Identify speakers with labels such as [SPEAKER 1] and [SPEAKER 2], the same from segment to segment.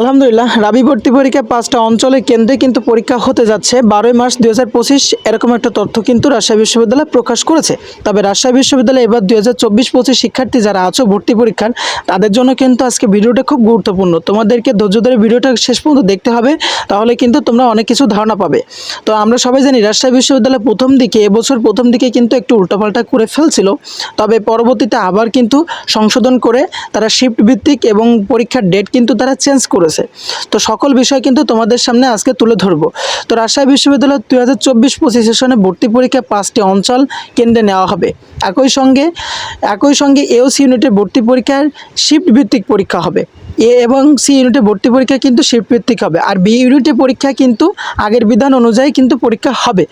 [SPEAKER 1] আলহামদুলিল্লাহ, রাবি ভর্তি পরীক্ষা পাঁচটা অঞ্চলে কেন্দ্রে কিন্তু পরীক্ষা হতে যাচ্ছে। বারোই মার্চ দুই হাজার পঁচিশ এরকম একটা তথ্য কিন্তু রাজশাহী বিশ্ববিদ্যালয় প্রকাশ করেছে। তবে রাজশাহী বিশ্ববিদ্যালয়ে এবার দুই হাজার চব্বিশ পঁচিশ শিক্ষার্থী যারা আছো ভর্তি পরীক্ষার, তাদের জন্য কিন্তু আজকে ভিডিওটা খুব গুরুত্বপূর্ণ। তোমাদেরকে ধৈর্য ধরে ভিডিওটা শেষ পর্যন্ত দেখতে হবে, তাহলে কিন্তু তোমরা অনেক কিছু ধারণা পাবে। তো আমরা সবাই জানি রাজশাহী বিশ্ববিদ্যালয় প্রথম দিকে, এবছর প্রথম দিকে কিন্তু একটু উল্টাপাল্টা করে ফেলছিল। তবে পরবর্তীতে আবার কিন্তু সংশোধন করে তারা শিফট ভিত্তিক এবং পরীক্ষার ডেট কিন্তু তারা চেঞ্জ করেছে। তো সকল বিষয় কিন্তু তোমাদের সামনে আজকে তুলে ধরবো। তো রাজশাহী বিশ্ববিদ্যালয় দুই হাজার চব্বিশ পঁচিশ সেশনে ভর্তি পরীক্ষা পাঁচটি অঞ্চল কেন্দ্রে নেওয়া হবে। একই সঙ্গে একই সঙ্গে এওসি ইউনিটের ভর্তি পরীক্ষার শিফট ভিত্তিক পরীক্ষা হবে। এ এবং সি ইউনিটে ভর্তি পরীক্ষা কিন্তু শিফট ভিত্তিক হবে। আর বি ইউনিটের পরীক্ষা কিন্তু আগের বিধান অনুযায়ী কিন্তু পরীক্ষা হবে।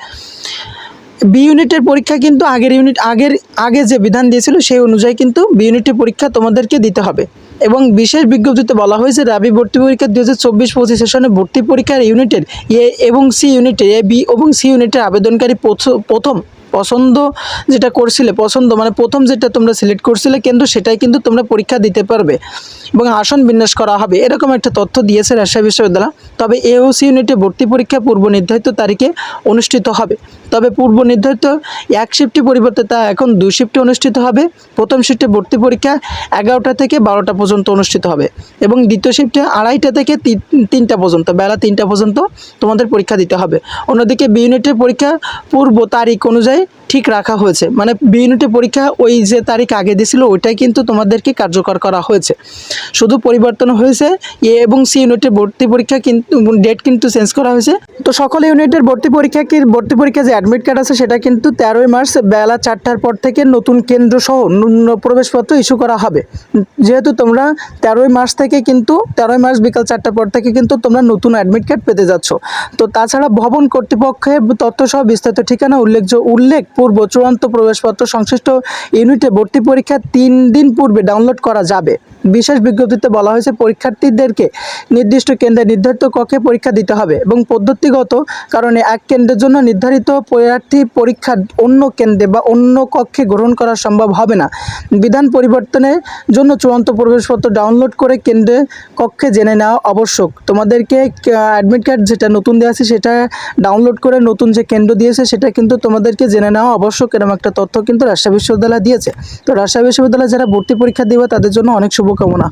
[SPEAKER 1] বি ইউনিটের পরীক্ষা কিন্তু আগের ইউনিট আগের, আগে যে বিধান দিয়েছিল সেই অনুযায়ী কিন্তু বি ইউনিটের পরীক্ষা তোমাদেরকে দিতে হবে। এবং বিশেষ বিজ্ঞপ্তিতে বলা হয়েছে, রাবি ভর্তি পরীক্ষা দু হাজার চব্বিশ সেশনে ভর্তি পরীক্ষার ইউনিটের এ এবং সি ইউনিটের এ, বি এবং সি ইউনিটের আবেদনকারী প্রথ- প্রথম, পছন্দ যেটা করছিলে, পছন্দ মানে প্রথম যেটা তোমরা সিলেক্ট করছিলে কিন্তু সেটাই কিন্তু তোমরা পরীক্ষা দিতে পারবে এবং আসন বিন্যাস করা হবে। এরকম একটা তথ্য দিয়েছে রাজশাহী বিশ্ববিদ্যালয়। তবে এওসি ইউনিটে ভর্তি পরীক্ষা পূর্ব নির্ধারিত তারিখে অনুষ্ঠিত হবে। তবে পূর্ব নির্ধারিত এক শিফটে পরিবর্তে তা এখন দুই শিফটে অনুষ্ঠিত হবে। প্রথম শিফটে ভর্তি পরীক্ষা এগারোটা থেকে বারোটা পর্যন্ত অনুষ্ঠিত হবে এবং দ্বিতীয় শিফটে আড়াইটা থেকে তিন- তিনটা পর্যন্ত, বেলা তিনটা পর্যন্ত তোমাদের পরীক্ষা দিতে হবে। অন্যদিকে বি ইউনিটের পরীক্ষা পূর্ব তারিখ অনুযায়ী ঠিক রাখা হয়েছে। মানে বি ইউনিটের পরীক্ষা ওই যে তারিখ আগে দিয়েছিল, ওইটাই কিন্তু তোমাদেরকে কার্যকর করা হয়েছে। শুধু পরিবর্তন হয়েছে এ এবং সি ইউনিটের ভর্তি পরীক্ষা কিন্তু ডেট কিন্তু চেঞ্জ করা হয়েছে। তো সকল ইউনিটের ভর্তি পরীক্ষা কি, ভর্তি পরীক্ষা যে অ্যাডমিট কার্ড আছে, সেটা কিন্তু তেরোই মার্চ বেলা চারটার পর থেকে নতুন কেন্দ্র সহ নূন্য প্রবেশপত্র ইস্যু করা হবে। যেহেতু তোমরা তেরোই মার্চ থেকে কিন্তু, তেরোই মার্চ বিকাল চারটার পর থেকে কিন্তু তোমরা নতুন অ্যাডমিট কার্ড পেতে যাচ্ছ। তো তাছাড়া ভবন কর্তৃপক্ষের তথ্য সহ বিস্তারিত ঠিকানা উল্লেখ উল্লেখ পূর্ব চূড়ান্ত প্রবেশপত্র সংশ্লিষ্ট ইউনিটে ভর্তি পরীক্ষা তিন দিন পূর্বে ডাউনলোড করা যাবে। বিশেষ বিজ্ঞপ্তিতে বলা হয়েছে, পরীক্ষার্থীদেরকে নির্দিষ্ট কেন্দ্রে নির্ধারিত কক্ষে পরীক্ষা দিতে হবে এবং পদ্ধতিগত কারণে এক কেন্দ্রের জন্য নির্ধারিত পরীক্ষার্থী পরীক্ষা অন্য কেন্দ্রে বা অন্য কক্ষে গ্রহণ করা সম্ভব হবে না। বিধান পরিবর্তনের জন্য চূড়ান্ত প্রবেশপত্র ডাউনলোড করে কেন্দ্রে কক্ষে জেনে নেওয়া আবশ্যক। তোমাদেরকে অ্যাডমিট কার্ড যেটা নতুন দেওয়া আছে সেটা ডাউনলোড করে নতুন যে কেন্দ্র দিয়েছে সেটা কিন্তু তোমাদেরকে জেনে নেওয়া আবশ্যক। এরকম একটা তথ্য কিন্তু রাজশাহী বিশ্ববিদ্যালয় দিয়েছে। তো রাজশাহী বিশ্ববিদ্যালয়ে যারা ভর্তি পরীক্ষা দিবে তাদের জন্য অনেক শুভকামনা।